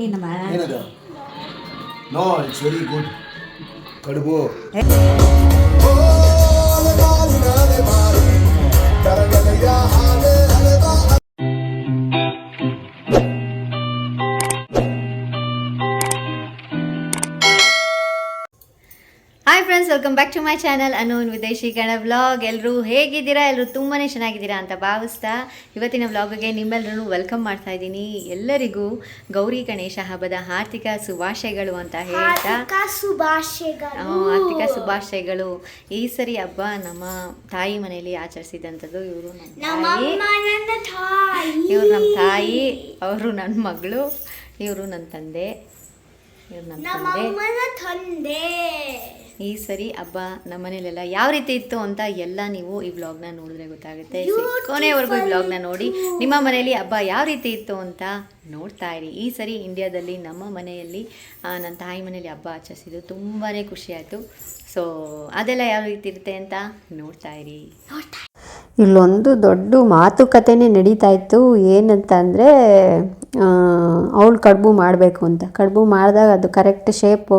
ನಿನ್ನಮ್ಮ ಏನದು no it's very good ಕಡುಬು hi welcome back to my channel ಅನೂನ್ ವಿದೇಶಿ ಗಣ ವ್ಲಾಗ್ ಎಲ್ಲರೂ ಹೇಗಿದ್ದೀರಾ? ಎಲ್ಲರೂ ತುಂಬಾ ಚೆನ್ನಾಗಿದ್ದೀರಾ ಅಂತ ಭಾವಿಸ್ತಾ ಇವತ್ತಿನ ವ್ಲಾಗ್ಗೆ ನಿಮ್ಮೆಲ್ಲರೂ ವೆಲ್ಕಮ್ ಮಾಡ್ತಾ ಇದ್ದೀನಿ. ಎಲ್ಲರಿಗೂ ಗೌರಿ ಗಣೇಶ ಹಬ್ಬದ ಆರ್ಥಿಕ ಶುಭಾಶಯಗಳು ಅಂತ ಹೇಳ್ತಾ ಆರ್ಥಿಕ ಶುಭಾಶಯಗಳು. ಈ ಸರಿ ಹಬ್ಬ ನಮ್ಮ ತಾಯಿ ಮನೆಯಲ್ಲಿ ಆಚರಿಸಿದಂಥದ್ದು ಇವರು ನಮ್ಮ ತಾಯಿ. ಇವ್ರು ನಮ್ಮ ತಾಯಿ ಅವರು ನನ್ನ ಮಗಳು ಇವರು ನನ್ನ ತಂದೆ ಇವರು ನನ್ನ ತಂದೆ. ಈ ಸರಿ ಹಬ್ಬ ನಮ್ಮ ಮನೇಲೆಲ್ಲ ಯಾವ ರೀತಿ ಇತ್ತು ಅಂತ ಎಲ್ಲ ನೀವು ಈ ವ್ಲಾಗ್ನ ನೋಡಿದ್ರೆ ಗೊತ್ತಾಗುತ್ತೆ. ಕೊನೆಯವರೆಗೂ ಕೊನೆವರೆಗೂ ಈ ವ್ಲಾಗ್ನ ನೋಡಿ. ನಿಮ್ಮ ಮನೆಯಲ್ಲಿ ಹಬ್ಬ ಯಾವ ರೀತಿ ಇತ್ತು ಅಂತ ನೋಡ್ತಾ ಇರಿ. ಈ ಸರಿ ಇಂಡಿಯಾದಲ್ಲಿ ನಮ್ಮ ಮನೆಯಲ್ಲಿ ನನ್ನ ತಾಯಿ ಮನೆಯಲ್ಲಿ ಹಬ್ಬ ಆಚರಿಸಿದ್ದು ತುಂಬಾ ಖುಷಿ ಆಯಿತು. ಸೊ ಅದೆಲ್ಲ ಯಾವ ರೀತಿ ಇರುತ್ತೆ ಅಂತ ನೋಡ್ತಾ ಇರಿ. ಇಲ್ಲೊಂದು ದೊಡ್ಡ ಮಾತುಕತೆನೇ ನಡೀತಾ ಇತ್ತು. ಏನಂತ ಅಂದರೆ ಅವಳು ಕಡುಬು ಮಾಡಬೇಕು ಅಂತ. ಕಡುಬು ಮಾಡಿದಾಗ ಅದು ಕರೆಕ್ಟ್ ಶೇಪು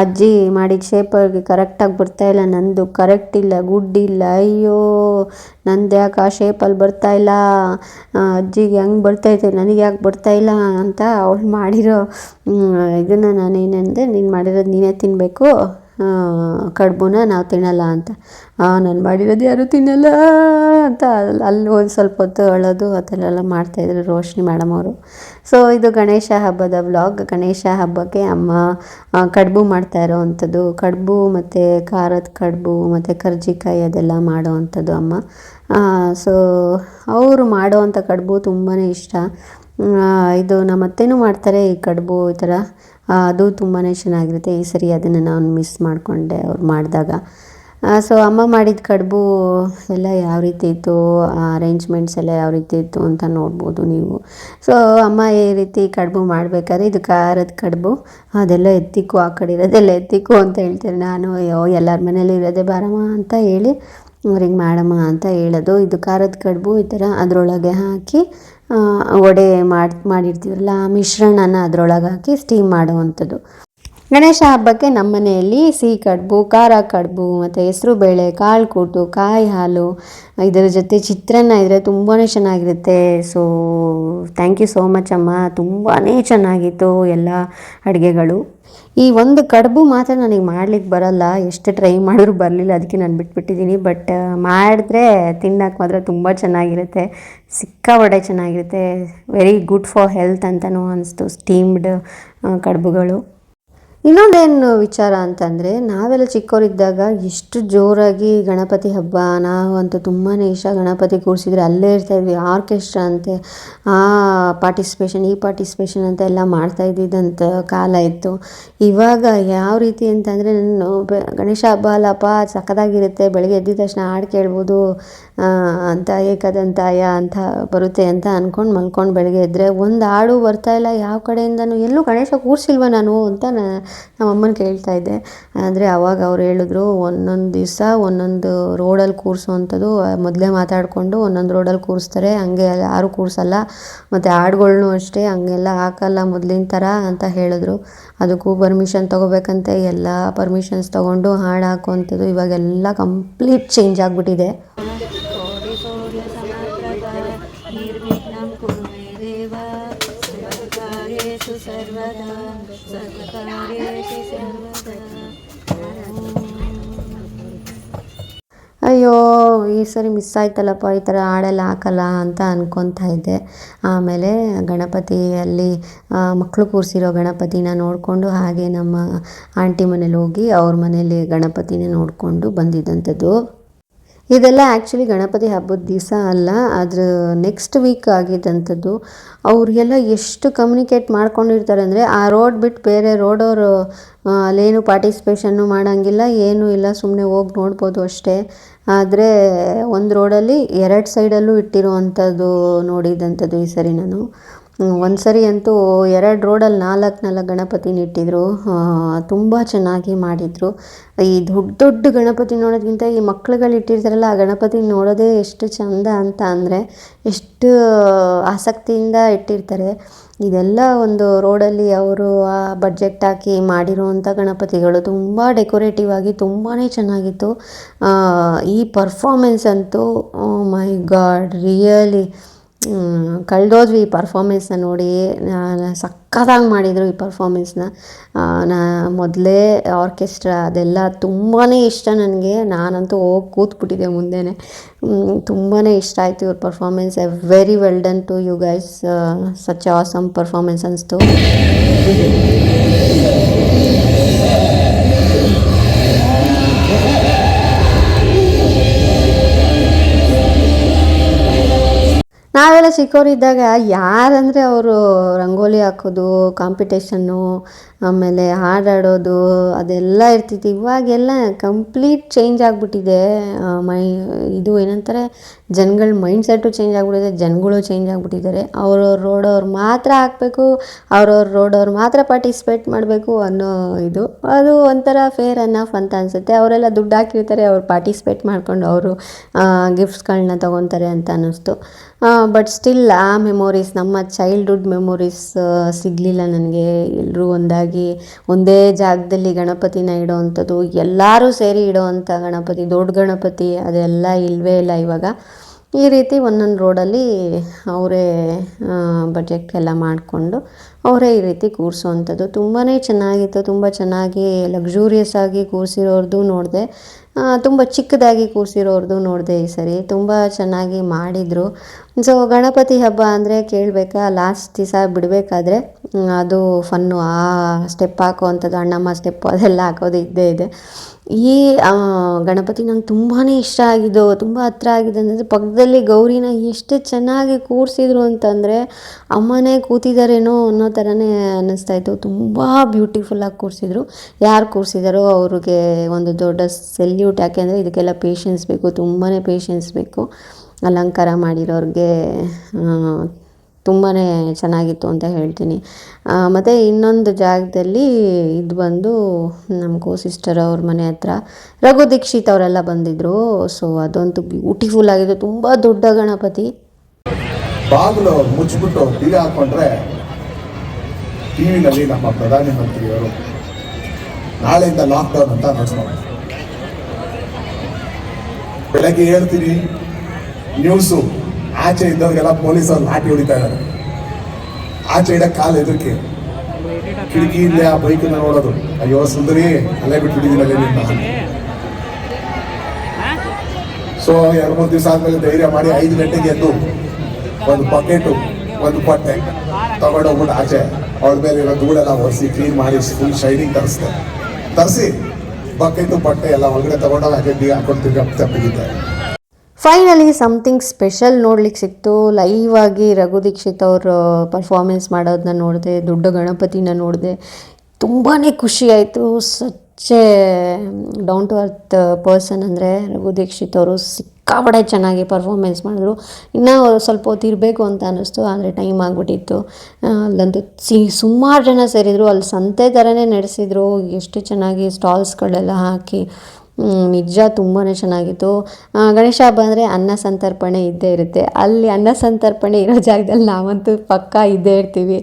ಅಜ್ಜಿ ಮಾಡಿದ ಶೇಪಾಗಿ ಕರೆಕ್ಟಾಗಿ ಬರ್ತಾ ಇಲ್ಲ. ನಂದು ಕರೆಕ್ಟ್ ಇಲ್ಲ, ಗುಡ್ ಇಲ್ಲ. ಅಯ್ಯೋ, ನಂದು ಯಾಕೆ ಆ ಶೇಪಲ್ಲಿ ಬರ್ತಾ ಇಲ್ಲ? ಅಜ್ಜಿಗೆ ಹೆಂಗೆ ಬರ್ತೈತೆ ನನಗೆ ಯಾಕೆ ಬರ್ತಾ ಇಲ್ಲ ಅಂತ ಅವಳು ಮಾಡಿರೋ ಇದನ್ನು ನಾನೇನಂದೆ, ನೀನು ಮಾಡಿರೋದು ನೀನೇ ತಿನ್ನಬೇಕು ಕಡುಬುನ ನಾವು ತಿನ್ನಲ್ಲ ಅಂತ. ನಾನು ಮಾಡಿರೋದು ಯಾರು ತಿನ್ನಲ್ಲ ಅಂತ. ಅಲ್ಲಿ ಅಲ್ಲಿ ಒಂದು ಸ್ವಲ್ಪ ಹೊತ್ತು ಅಳೋದು, ಆ ಥರ ಎಲ್ಲ ಮಾಡ್ತಾಯಿದ್ರು ರೋಶ್ನಿ ಮೇಡಮ್ ಅವರು. ಸೊ ಇದು ಗಣೇಶ ಹಬ್ಬದ ವ್ಲಾಗ್. ಗಣೇಶ ಹಬ್ಬಕ್ಕೆ ಅಮ್ಮ ಕಡುಬು ಮಾಡ್ತಾ ಇರೋವಂಥದ್ದು. ಕಡುಬು ಮತ್ತು ಖಾರದ ಕಡುಬು, ಮತ್ತು ಕರ್ಜಿಕಾಯಿ ಅದೆಲ್ಲ ಮಾಡೋವಂಥದ್ದು ಅಮ್ಮ. ಸೊ ಅವರು ಮಾಡೋವಂಥ ಕಡುಬು ತುಂಬಾ ಇಷ್ಟ. ಇದು ನಮ್ಮ ಅತ್ತೆನೂ ಮಾಡ್ತಾರೆ ಈ ಕಡುಬು ಈ ಥರ. ಅದು ತುಂಬಾ ಚೆನ್ನಾಗಿರುತ್ತೆ. ಈ ಸರಿ ಅದನ್ನು ನಾನು ಮಿಸ್ ಮಾಡಿಕೊಂಡೆ ಅವ್ರು ಮಾಡಿದಾಗ. ಸೊ ಅಮ್ಮ ಮಾಡಿದ ಕಡುಬು ಎಲ್ಲ ಯಾವ ರೀತಿ ಇತ್ತು? ಅರೇಂಜ್ಮೆಂಟ್ಸ್ ಎಲ್ಲ ಯಾವ ರೀತಿ ಇತ್ತು ಅಂತ ನೋಡ್ಬೋದು ನೀವು. ಸೊ ಅಮ್ಮ ಈ ರೀತಿ ಕಡುಬು ಮಾಡಬೇಕಾದ್ರೆ ಇದು ಖಾರದ ಕಡುಬು, ಅದೆಲ್ಲ ಎತ್ತಿಕ್ಕು ಆ ಕಡೆ ಇರೋದೆಲ್ಲ ಎತ್ತಿಕ್ಕು ಅಂತ ಹೇಳ್ತಾರೆ. ನಾನು, ಅಯ್ಯೋ, ಎಲ್ಲರ ಮನೇಲಿ ಇರೋದೇ ಬಾರಮ್ಮ ಅಂತ ಹೇಳಿ, ಅವ್ರಿಗೆ ಮಾಡಮ್ಮ ಅಂತ ಹೇಳೋದು. ಇದು ಖಾರದ ಕಡುಬು ಈ ಥರ ಅದರೊಳಗೆ ಹಾಕಿ ವಡೆ ಮಾಡಿ ಮಾಡಿರ್ತೀವಲ್ಲ ಆ ಮಿಶ್ರಣನ ಅದರೊಳಗೆ ಹಾಕಿ ಸ್ಟೀಮ್ ಮಾಡುವಂಥದ್ದು. ಗಣೇಶ ಹಬ್ಬಕ್ಕೆ ನಮ್ಮ ಮನೆಯಲ್ಲಿ ಸಿಹಿ ಕಡುಬು, ಖಾರ ಕಡುಬು, ಮತ್ತು ಹೆಸರು ಬೇಳೆ, ಕಾಳು ಕೂಟು, ಕಾಯಿ ಹಾಲು, ಇದರ ಜೊತೆ ಚಿತ್ರಾನ್ನ ಇದ್ದರೆ ತುಂಬಾ ಚೆನ್ನಾಗಿರುತ್ತೆ. So thank you so much ಅಮ್ಮ. ತುಂಬಾ ಚೆನ್ನಾಗಿತ್ತು ಎಲ್ಲ ಅಡುಗೆಗಳು. ಈ ಒಂದು ಕಡುಬು ಮಾತ್ರ ನನಗೆ ಮಾಡ್ಲಿಕ್ಕೆ ಬರಲ್ಲ. ಎಷ್ಟು ಟ್ರೈ ಮಾಡಿದ್ರು ಬರಲಿಲ್ಲ. ಅದಕ್ಕೆ ನಾನು ಬಿಟ್ಬಿಟ್ಟಿದ್ದೀನಿ. ಬಟ್ ಮಾಡಿದ್ರೆ ತಿನ್ನಕ್ಕೆ ಮಾತ್ರ ತುಂಬ ಚೆನ್ನಾಗಿರುತ್ತೆ. ಸಿಕ್ಕಾಪಟ್ಟೆ ಚೆನ್ನಾಗಿರುತ್ತೆ. ವೆರಿ ಗುಡ್ ಫಾರ್ ಹೆಲ್ತ್ ಅಂತಲೂ ಅನಿಸ್ತು. ಸ್ಟೀಮ್ಡ್ ಕಡುಬುಗಳು. ಇನ್ನೊಂದೇನು ವಿಚಾರ ಅಂತಂದರೆ, ನಾವೆಲ್ಲ ಚಿಕ್ಕವರಿದ್ದಾಗ ಎಷ್ಟು ಜೋರಾಗಿ ಗಣಪತಿ ಹಬ್ಬ, ನಾವಂತೂ ತುಂಬಾ ಇಷ್ಟ ಗಣಪತಿ ಕೂರಿಸಿದ್ರೆ ಅಲ್ಲೇ ಇರ್ತಾಯಿದ್ವಿ. ಆರ್ಕೆಸ್ಟ್ರಾ ಅಂತೆ, ಆ ಪಾರ್ಟಿಸಿಪೇಷನ್, ಈ ಪಾರ್ಟಿಸಿಪೇಷನ್ ಅಂತ ಎಲ್ಲ ಮಾಡ್ತಾ ಇದ್ದಿದ್ದಂಥ ಕಾಲ ಇತ್ತು. ಇವಾಗ ಯಾವ ರೀತಿ ಅಂತಂದರೆ, ನಾನು ಗಣೇಶ ಹಬ್ಬ ಅಲ್ಲಪ್ಪ ಸಖತ್ತಾಗಿರುತ್ತೆ, ಬೆಳಗ್ಗೆ ಎದ್ದಿದ ತಕ್ಷಣ ಹಾಡು ಕೇಳ್ಬೋದು ಅಂತ ಏಕದಂತಾಯ ಅಂತ ಬರುತ್ತೆ ಅಂತ ಅಂದ್ಕೊಂಡು ಮಲ್ಕೊಂಡು ಬೆಳಗ್ಗೆ ಎದ್ದರೆ ಒಂದು ಹಾಡು ಬರ್ತಾ ಇಲ್ಲ, ಯಾವ ಕಡೆಯಿಂದನೂ, ಎಲ್ಲೂ ಗಣೇಶ ಕೂರಿಸಿಲ್ವ ನಾನು ಅಂತ ನಮ್ಮ ಅಮ್ಮನ ಕೇಳ್ತಾ ಇದ್ದೆ. ಆದರೆ ಅವಾಗ ಅವ್ರು ಹೇಳಿದ್ರು, ಒಂದೊಂದು ದಿವಸ ಒಂದೊಂದು ರೋಡಲ್ಲಿ ಕೂರಿಸುವಂಥದ್ದು ಮೊದಲೇ ಮಾತಾಡಿಕೊಂಡು ಒಂದೊಂದು ರೋಡಲ್ಲಿ ಕೂರಿಸ್ತಾರೆ. ಹಂಗೆ ಯಾರು ಕೂರಿಸಲ್ಲ. ಮತ್ತು ಹಾಡುಗಳ್ನೂ ಅಷ್ಟೇ, ಹಂಗೆಲ್ಲ ಹಾಕಲ್ಲ ಮೊದಲಿನ ಥರ ಅಂತ ಹೇಳಿದ್ರು. ಅದಕ್ಕೂ ಪರ್ಮಿಷನ್ ತೊಗೋಬೇಕಂತೆ. ಎಲ್ಲ ಪರ್ಮಿಷನ್ಸ್ ತೊಗೊಂಡು ಹಾಡು ಹಾಕುವಂಥದ್ದು ಇವಾಗೆಲ್ಲ ಕಂಪ್ಲೀಟ್ ಚೇಂಜ್ ಆಗಿಬಿಟ್ಟಿದೆ. ಈ ಸರಿ ಮಿಸ್ ಆಯ್ತಲ್ಲಪ್ಪ, ಈ ಥರ ಹಾಡೆಲ್ಲ ಹಾಕಲ್ಲ ಅಂತ ಅನ್ಕೊತಾ ಇದ್ದೆ. ಆಮೇಲೆ ಗಣಪತಿಯಲ್ಲಿ ಮಕ್ಕಳು ಕೂರಿಸಿರೋ ಗಣಪತಿನ ನೋಡಿಕೊಂಡು ಹಾಗೆ ನಮ್ಮ ಆಂಟಿ ಮನೇಲಿ ಹೋಗಿ ಅವ್ರ ಮನೇಲಿ ಗಣಪತಿನ ನೋಡಿಕೊಂಡು ಬಂದಿದ್ದಂಥದ್ದು. ಇದೆಲ್ಲ ಆ್ಯಕ್ಚುಲಿ ಗಣಪತಿ ಹಬ್ಬದ ದಿವಸ ಅಲ್ಲ ಅದ್ರ ನೆಕ್ಸ್ಟ್ ವೀಕ್ ಆಗಿದ್ದಂಥದ್ದು. ಅವ್ರಿಗೆಲ್ಲ ಎಷ್ಟು ಕಮ್ಯುನಿಕೇಟ್ ಮಾಡ್ಕೊಂಡಿರ್ತಾರೆ ಅಂದರೆ, ಆ ರೋಡ್ ಬಿಟ್ಟು ಬೇರೆ ರೋಡವರು ಅಲ್ಲೇನು ಪಾರ್ಟಿಸಿಪೇಷನ್ನು ಮಾಡೋಂಗಿಲ್ಲ, ಏನೂ ಇಲ್ಲ ಸುಮ್ಮನೆ ಹೋಗಿ ನೋಡ್ಬೋದು ಅಷ್ಟೇ. ಆದರೆ ಒಂದು ರೋಡಲ್ಲಿ ಎರಡು ಸೈಡಲ್ಲೂ ಇಟ್ಟಿರುವಂಥದ್ದು ನೋಡಿದಂಥದ್ದು ಈ ಸರಿ ನಾನು. ಒಂದು ಸರಿ ಅಂತೂ ಎರಡು ರೋಡಲ್ಲಿ ನಾಲ್ಕು ನಾಲ್ಕು ಗಣಪತಿನ ಇಟ್ಟಿದ್ರು. ತುಂಬ ಚೆನ್ನಾಗಿ ಮಾಡಿದರು. ಈ ದೊಡ್ಡ ದೊಡ್ಡ ಗಣಪತಿ ನೋಡೋದಕ್ಕಿಂತ ಈ ಮಕ್ಳುಗಳು ಇಟ್ಟಿರ್ತಾರಲ್ಲ, ಆ ಗಣಪತಿ ನೋಡೋದೇ ಎಷ್ಟು ಚಂದ ಅಂತ ಅಂದರೆ ಎಷ್ಟು ಆಸಕ್ತಿಯಿಂದ ಇಟ್ಟಿರ್ತಾರೆ. ಇದೆಲ್ಲ ಒಂದು ರೋಡಲ್ಲಿ ಅವರು ಆ ಬಡ್ಜೆಟ್ ಹಾಕಿ ಮಾಡಿರುವಂಥ ಗಣಪತಿಗಳು ತುಂಬ ಡೆಕೋರೇಟಿವ್ ಆಗಿ ತುಂಬಾ ಚೆನ್ನಾಗಿತ್ತು. ಈ ಪರ್ಫಾರ್ಮೆನ್ಸ್ ಅಂತೂ ಮೈ ಗಾಡ್ ರಿಯಲಿ ಕಳೆದೋದ್ವಿ ಈ ಪರ್ಫಾಮೆನ್ಸ್ನ ನೋಡಿ. ಸಕ್ಕತ್ತಾಗಿ ಮಾಡಿದರು ಈ ಪರ್ಫಾಮೆನ್ಸ್ನ ನಾ. ಮೊದಲೇ ಆರ್ಕೆಸ್ಟ್ರಾ ಅದೆಲ್ಲ ತುಂಬಾ ಇಷ್ಟ ನನಗೆ. ನಾನಂತೂ ಹೋಗಿ ಕೂತ್ಬಿಟ್ಟಿದ್ದೆ ಮುಂದೆನೇ. ತುಂಬಾ ಇಷ್ಟ ಆಯಿತು ಇವ್ರ performance very well done to you guys such awesome performance ಅನಿಸ್ತು. ನಾವೆಲ್ಲ ಚಿಕ್ಕವರಿದ್ದಾಗ ಯಾರಂದರೆ ಅವರು ರಂಗೋಲಿ ಹಾಕೋದು ಕಾಂಪಿಟೇಷನ್ನು ಆಮೇಲೆ ಹಾಡಾಡೋದು ಅದೆಲ್ಲ ಇರ್ತಿತ್ತು. ಇವಾಗೆಲ್ಲ ಕಂಪ್ಲೀಟ್ ಚೇಂಜ್ ಆಗಿಬಿಟ್ಟಿದೆ. ಮೈ, ಇದು ಏನಂತಾರೆ, ಜನಗಳ ಮೈಂಡ್ ಸೆಟ್ಟು ಚೇಂಜ್ ಆಗಿಬಿಟ್ಟಿದೆ, ಜನಗಳು ಚೇಂಜ್ ಆಗಿಬಿಟ್ಟಿದ್ದಾರೆ. ಅವ್ರವ್ರ ರೋಡವ್ರು ಮಾತ್ರ ಹಾಕಬೇಕು, ಅವ್ರವ್ರ ರೋಡವ್ರು ಮಾತ್ರ ಪಾರ್ಟಿಸಿಪೇಟ್ ಮಾಡಬೇಕು ಅನ್ನೋ ಇದು. ಅದು ಒಂಥರ ಫೇರ್ ಅನ್ನಫ್ ಅಂತ ಅನಿಸುತ್ತೆ. ಅವರೆಲ್ಲ ದುಡ್ಡು ಹಾಕಿರ್ತಾರೆ, ಅವ್ರು ಪಾರ್ಟಿಸಿಪೇಟ್ ಮಾಡ್ಕೊಂಡು ಅವರು ಗಿಫ್ಟ್ಸ್ಗಳನ್ನ ತೊಗೊತಾರೆ ಅಂತ ಅನ್ನಿಸ್ತು. ಬಟ್ ಸ್ಟಿಲ್ ಆ ಮೆಮೊರೀಸ್ ನಮ್ಮ ಚೈಲ್ಡ್ಹುಡ್ ಮೆಮೊರೀಸ್ ಸಿಗಲಿಲ್ಲ ನನಗೆ. ಎಲ್ಲರೂ ಒಂದಾಗಿ ಒಂದೇ ಜಾಗದಲ್ಲಿ ಗಣಪತಿನ ಇಡೋವಂಥದ್ದು, ಎಲ್ಲರೂ ಸೇರಿ ಇಡೋವಂಥ ಗಣಪತಿ, ದೊಡ್ಡ ಗಣಪತಿ ಅದೆಲ್ಲ ಇಲ್ಲವೇ ಇಲ್ಲ ಇವಾಗ. ಈ ರೀತಿ ಒಂದೊಂದು ರೋಡಲ್ಲಿ ಅವರೇ ಬಜೆಟ್ ಎಲ್ಲ ಮಾಡಿಕೊಂಡು ಅವರೇ ಈ ರೀತಿ ಕೂರಿಸೋವಂಥದ್ದು. ತುಂಬಾ ಚೆನ್ನಾಗಿತ್ತು, ತುಂಬ ಚೆನ್ನಾಗಿ ಲಕ್ಸುರಿಯಸ್ ಆಗಿ ಕೂರಿಸಿರೋರ್ದು ನೋಡಿದೆ. ತುಂಬ ಚಿಕ್ಕದಾಗಿ ಕೂರಿಸಿರೋರ್ದು ನೋಡಿದೆ ಈ ಸರಿ. ತುಂಬ ಚೆನ್ನಾಗಿ ಮಾಡಿದರು. ಸೊ ಗಣಪತಿ ಹಬ್ಬ ಅಂದರೆ ಕೇಳಬೇಕಾ? ಲಾಸ್ಟ್ ದಿವಸ ಬಿಡಬೇಕಾದ್ರೆ ಅದು ಫನ್ನು ಆ ಸ್ಟೆಪ್ ಹಾಕೋವಂಥದ್ದು, ಅಣ್ಣಮ್ಮ ಸ್ಟೆಪ್ ಅದೆಲ್ಲ ಹಾಕೋದು ಇದ್ದೇ ಇದೆ. ಈ ಗಣಪತಿ ನಂಗೆ ತುಂಬಾ ಇಷ್ಟ ಆಗಿದ್ದು, ತುಂಬ ಹತ್ರ ಆಗಿದೆ ಅಂದರೆ ಪಕ್ಕದಲ್ಲಿ ಗೌರಿನ ಎಷ್ಟು ಚೆನ್ನಾಗಿ ಕೂರಿಸಿದ್ರು ಅಂತಂದರೆ ಅಮ್ಮನೇ ಕೂತಿದ್ದಾರೇನೋ ಅನ್ನೋ ಥರನೇ ಅನ್ನಿಸ್ತಾ ಇತ್ತು. ತುಂಬ ಬ್ಯೂಟಿಫುಲ್ಲಾಗಿ ಕೂರಿಸಿದ್ರು. ಯಾರು ಕೂರಿಸಿದಾರೋ ಅವ್ರಿಗೆ ಒಂದು ದೊಡ್ಡ ಸೆಲ್ಯೂಟ್ ಯಾಕೆಂದರೆ ಇದಕ್ಕೆಲ್ಲ ಪೇಷನ್ಸ್ ಬೇಕು ತುಂಬಾ ಪೇಷನ್ಸ್ ಬೇಕು. ಅಲಂಕಾರ ಮಾಡಿರೋರಿಗೆ ತುಂಬಾ ಚೆನ್ನಾಗಿತ್ತು ಅಂತ ಹೇಳ್ತೀನಿ. ಮತ್ತು ಇನ್ನೊಂದು ಜಾಗದಲ್ಲಿ ಇದು ಬಂದು ನಮ್ಮ ಕೋ ಸಿಸ್ಟರ್ ಅವ್ರ ಮನೆ ಹತ್ರ ರಘು ದೀಕ್ಷಿತ್ ಅವರೆಲ್ಲ ಬಂದಿದ್ದರು ಸೊ ಅದಂತೂ ಬ್ಯೂಟಿಫುಲ್ ಆಗಿದ್ದು, ತುಂಬ ದೊಡ್ಡ ಗಣಪತಿ. ಬಾಗಿಲು ಮುಚ್ಚಿಬಿಟ್ಟು ಬೀಗ ಹಾಕೊಂಡ್ರೆ ಟಿವಿನಲ್ಲಿ ನಮ್ಮ ಪ್ರಧಾನಮಂತ್ರಿಯವರು ನಾಳೆಯಿಂದ ಲಾಕ್ಡೌನ್ ಅಂತ ಅನೌನ್ಸ್ ಮಾಡಿ ಬೆಳಗ್ಗೆ ಹೇಳ್ತೀನಿ ನ್ಯೂಸು ಆಚೆ ಇದ್ದವ್ರಿಗೆಲ್ಲ ಪೊಲೀಸರು ಲಾಠಿ ಹೊಡಿತಾ ಇದ್ದಾರೆ. ಆಚೆ ಇಡ ಕಾಲು ಕಿಡಿಕಿ ಕಿಟಕಿಯಿಂದ ಆ ಬೈಕನ್ನ ನೋಡೋದು. ಅಯ್ಯೋ, ಸುಂದರಿ, ಅಲ್ಲೇ ಬಿಟ್ಬಿಟ್ಟಿದ್ದೀನಲ್ಲೇ ಸೊ ಎರಡು ಮೂರು ದಿವಸ ಆದ್ಮೇಲೆ ಧೈರ್ಯ ಮಾಡಿ ಐದು ಗಂಟೆಗೆ ಎದ್ದು ಒಂದು ಬಕೆಟು ಒಂದು ಬಟ್ಟೆ ತಗೊಂಡೋಗ್ಬಿಟ್ಟು ಆಚೆ. ಅವಳ ಮೇಲೆ ಇರೋ ಧೂಳೆಲ್ಲ ಒರೆಸಿ ಕ್ಲೀನ್ ಮಾಡಿ ಫುಲ್ ಶೈನಿಂಗ್ ತರಿಸ್ದೆ. ತರಿಸಿ. ಬಕೆಟು ಬಟ್ಟೆ ಎಲ್ಲ ಒಳಗಡೆ ತಗೊಂಡು ಹಾಗೆ ಹಾಕೊಂಡು ತಪ್ಪಿಗಿದ್ದೆ ಫೈನಲಿ ಸಮಥಿಂಗ್ ಸ್ಪೆಷಲ್ ನೋಡ್ಲಿಕ್ಕೆ ಸಿಕ್ತು. ಲೈವ್ ಆಗಿ ರಘು ದೀಕ್ಷಿತ್ ಅವರು ಪರ್ಫಾರ್ಮೆನ್ಸ್ ಮಾಡೋದನ್ನ ನೋಡಿದೆ, ದೊಡ್ಡ ಗಣಪತಿನ ನೋಡಿದೆ. ತುಂಬಾ ಖುಷಿ ಆಯಿತು. Such a down to earth person ಅಂದರೆ ರಘು ದೀಕ್ಷಿತ್ ಅವರು. ಸಿಕ್ಕಾಪಡೆ ಚೆನ್ನಾಗಿ ಪರ್ಫಾರ್ಮೆನ್ಸ್ ಮಾಡಿದ್ರು. ಇನ್ನೂ ಸ್ವಲ್ಪ ಹೊತ್ತು ಇರಬೇಕು ಅಂತ ಅನ್ನಿಸ್ತು, ಆದರೆ ಟೈಮ್ ಆಗಿಬಿಟ್ಟಿತ್ತು. ಅಲ್ಲಂತೂ ಸಿ, ಸುಮಾರು ಜನ ಸೇರಿದರು, ಅಲ್ಲಿ ಸಂತೆ ಥರನೇ ನಡೆಸಿದ್ರು. ಎಷ್ಟು ಚೆನ್ನಾಗಿ ಸ್ಟಾಲ್ಸ್ಗಳೆಲ್ಲ ಹಾಕಿ ನಿಜ ತುಂಬಾ ಚೆನ್ನಾಗಿತ್ತು. ಗಣೇಶ ಹಬ್ಬ ಅಂದರೆ ಅನ್ನ ಸಂತರ್ಪಣೆ ಇದ್ದೇ ಇರುತ್ತೆ. ಅಲ್ಲಿ ಅನ್ನ ಸಂತರ್ಪಣೆ ಇರೋ ಜಾಗದಲ್ಲಿ ನಾವಂತೂ ಪಕ್ಕ ಇದ್ದೇ ಇರ್ತೀವಿ.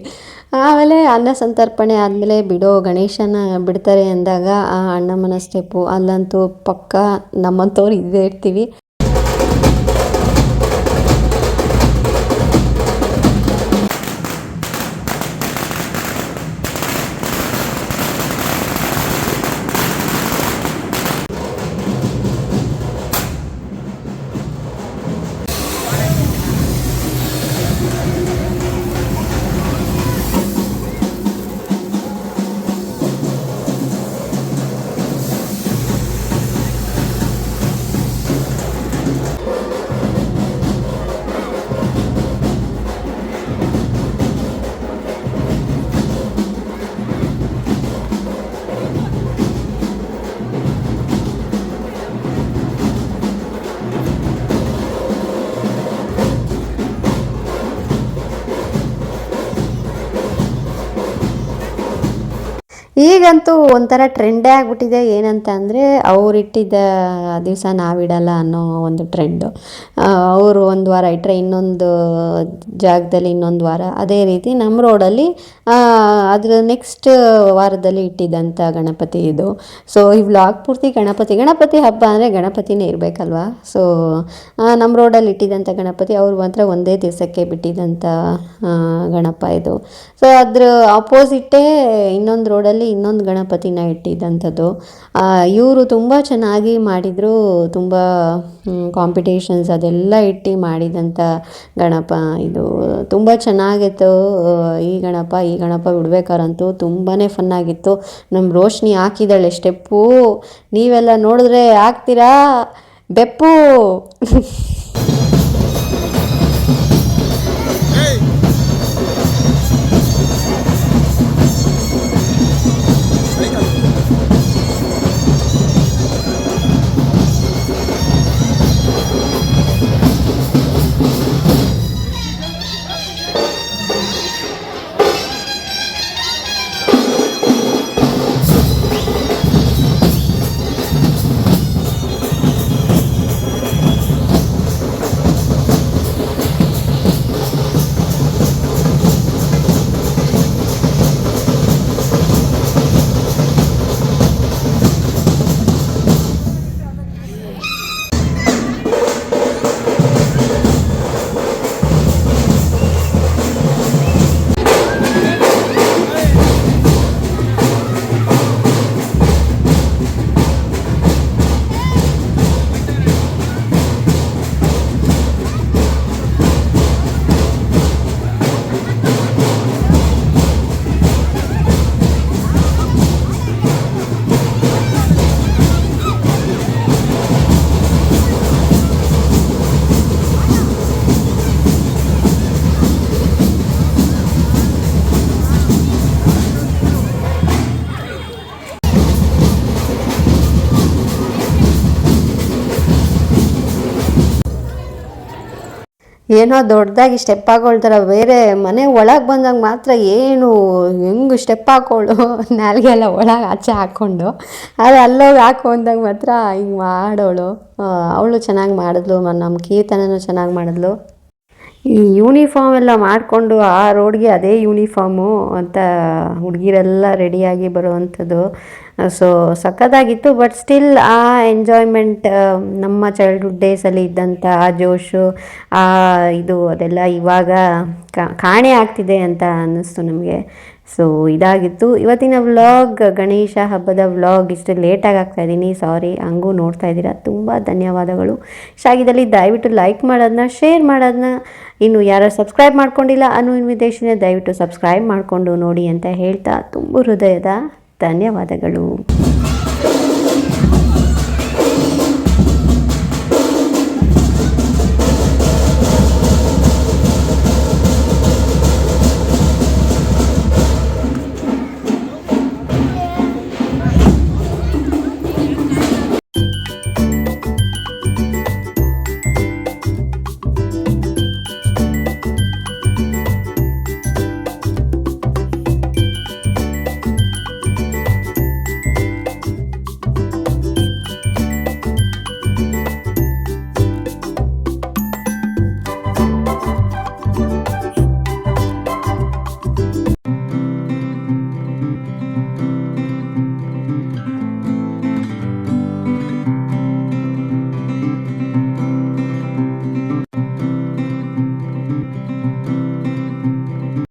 ಆಮೇಲೆ ಅನ್ನ ಸಂತರ್ಪಣೆ ಆದಮೇಲೆ ಬಿಡೋ ಗಣೇಶನ ಬಿಡ್ತಾರೆ ಅಂದಾಗ, ಆ ಅಣ್ಣಮ್ಮನ ಸ್ಟೆಪ್ಪು ಅಲ್ಲಂತೂ ಪಕ್ಕ ನಮ್ಮಂಥವ್ರು ಇದ್ದೇ ಇರ್ತೀವಿ. ಈಗಂತೂ ಒಂಥರ ಟ್ರೆಂಡೇ ಆಗಿಬಿಟ್ಟಿದೆ. ಏನಂತ ಅಂದರೆ ಅವ್ರು ಇಟ್ಟಿದ್ದ ದಿವಸ ನಾವಿಡಲ್ಲ ಅನ್ನೋ ಒಂದು ಟ್ರೆಂಡು ಅವರು ಒಂದು ವಾರ ಇಟ್ಟರೆ ಇನ್ನೊಂದು ಜಾಗದಲ್ಲಿ ಇನ್ನೊಂದು ವಾರ. ಅದೇ ರೀತಿ ನಮ್ಮ ರೋಡಲ್ಲಿ ಅದರ ನೆಕ್ಸ್ಟ್ ವಾರದಲ್ಲಿ ಇಟ್ಟಿದ್ದಂಥ ಗಣಪತಿ ಇದು. ಸೊ ಈ ವ್ಲಾಗ್ ಪೂರ್ತಿ ಗಣಪತಿ ಗಣಪತಿ ಹಬ್ಬ ಅಂದರೆ ಗಣಪತಿನೇ ಇರಬೇಕಲ್ವಾ? ಸೊ ನಮ್ಮ ರೋಡಲ್ಲಿ ಇಟ್ಟಿದ್ದಂಥ ಗಣಪತಿ ಅವ್ರು ಮಾತ್ರ ಒಂದೇ ದಿವಸಕ್ಕೆ ಬಿಟ್ಟಿದ್ದಂಥ ಗಣಪ ಇದು. ಸೊ ಅದ್ರ ಆಪೋಸಿಟ್ಟೇ ಇನ್ನೊಂದು ರೋಡಲ್ಲಿ ಇನ್ನೊಂದು ಗಣಪತಿನ ಇಟ್ಟಿದ್ದಂಥದ್ದು ಇವರು ತುಂಬ ಚೆನ್ನಾಗಿ ಮಾಡಿದರು, ತುಂಬ ಕಾಂಪಿಟೇಷನ್ಸ್ ಅದೆಲ್ಲ ಇಟ್ಟು ಮಾಡಿದಂಥ ಗಣಪ ಇದು. ತುಂಬ ಚೆನ್ನಾಗಿತ್ತು. ಈ ಗಣಪ ಈ ಗಣಪ ಬಿಡ್ಬೇಕಾರಂತೂ ತುಂಬಾ ಫನ್ನಾಗಿತ್ತು ನಮ್ಮ ರೋಶ್ನಿ ಹಾಕಿದ್ದಾಳೆ ಸ್ಟೆಪ್ಪು. ನೀವೆಲ್ಲ ನೋಡಿದ್ರೆ ಹಾಕ್ತೀರಾ? ಬೆಪ್ಪು. ಏನೋ ದೊಡ್ಡದಾಗಿ ಸ್ಟೆಪ್ ಹಾಕೊಳ್ತಾರ, ಬೇರೆ ಮನೆ ಒಳಗೆ ಬಂದಾಗ ಮಾತ್ರ ಏನು ಹೆಂಗೆ ಸ್ಟೆಪ್ ಹಾಕೊಳ್ಳು ನಾಲ್ಗೆ ಎಲ್ಲ ಒಳಗೆ ಆಚೆ ಹಾಕ್ಕೊಂಡು ಆದರೆ ಅಲ್ಲೋಗಿ ಹಾಕು ಅಂದಾಗ ಮಾತ್ರ ಹಿಂಗೆ ಮಾಡೋಳು. ಅವಳು ಚೆನ್ನಾಗಿ ಮಾಡಿದ್ಲು ನಮ್ಮ ಕೀರ್ತನೂ ಚೆನ್ನಾಗಿ ಮಾಡಿದ್ಲು. ಈ ಯೂನಿಫಾರ್ಮ್ ಎಲ್ಲ ಮಾಡಿಕೊಂಡು ಆ ರೋಡ್ಗೆ ಅದೇ ಯೂನಿಫಾರ್ಮು ಅಂತ ಹುಡುಗಿರೆಲ್ಲ ರೆಡಿಯಾಗಿ ಬರುವಂಥದ್ದು. ಸೊ ಸಖತ್ತಾಗಿತ್ತು ಬಟ್ ಸ್ಟಿಲ್ ಆ ಎಂಜಾಯ್ಮೆಂಟ್ ನಮ್ಮ ಚೈಲ್ಡ್ಹುಡ್ ಡೇಸಲ್ಲಿ ಇದ್ದಂಥ ಆ ಜೋಶು, ಆ ಇದು ಅದೆಲ್ಲ ಇವಾಗ ಕಾಣೆ ಆಗ್ತಿದೆ ಅಂತ ಅನ್ನಿಸ್ತು ನಮಗೆ. ಸೊ ಇದಾಗಿತ್ತು. ಇವತ್ತಿನ ವ್ಲಾಗ್, ಗಣೇಶ ಹಬ್ಬದ ವ್ಲಾಗ್ ಇಷ್ಟು ಲೇಟಾಗಿ ಆಗ್ತಾ ಇದ್ದೀನಿ. ಸಾರಿ ಹಂಗೂ ನೋಡ್ತಾ ಇದ್ದೀರಾ. ತುಂಬ ಧನ್ಯವಾದಗಳು. ಶಾಗಿದಲ್ಲಿ ದಯವಿಟ್ಟು ಲೈಕ್ ಮಾಡೋದನ್ನ ಶೇರ್ ಮಾಡೋದನ್ನ ಇನ್ನು ಯಾರು ಸಬ್ಸ್ಕ್ರೈಬ್ ಮಾಡ್ಕೊಂಡಿಲ್ಲ ಅನ್ನೋ ಇನ್ವಿಟೇಷನ್ ದಯವಿಟ್ಟು ಸಬ್ಸ್ಕ್ರೈಬ್ ಮಾಡಿಕೊಂಡು ನೋಡಿ ಅಂತ ಹೇಳ್ತಾ ತುಂಬ ಹೃದಯದ ಧನ್ಯವಾದಗಳು.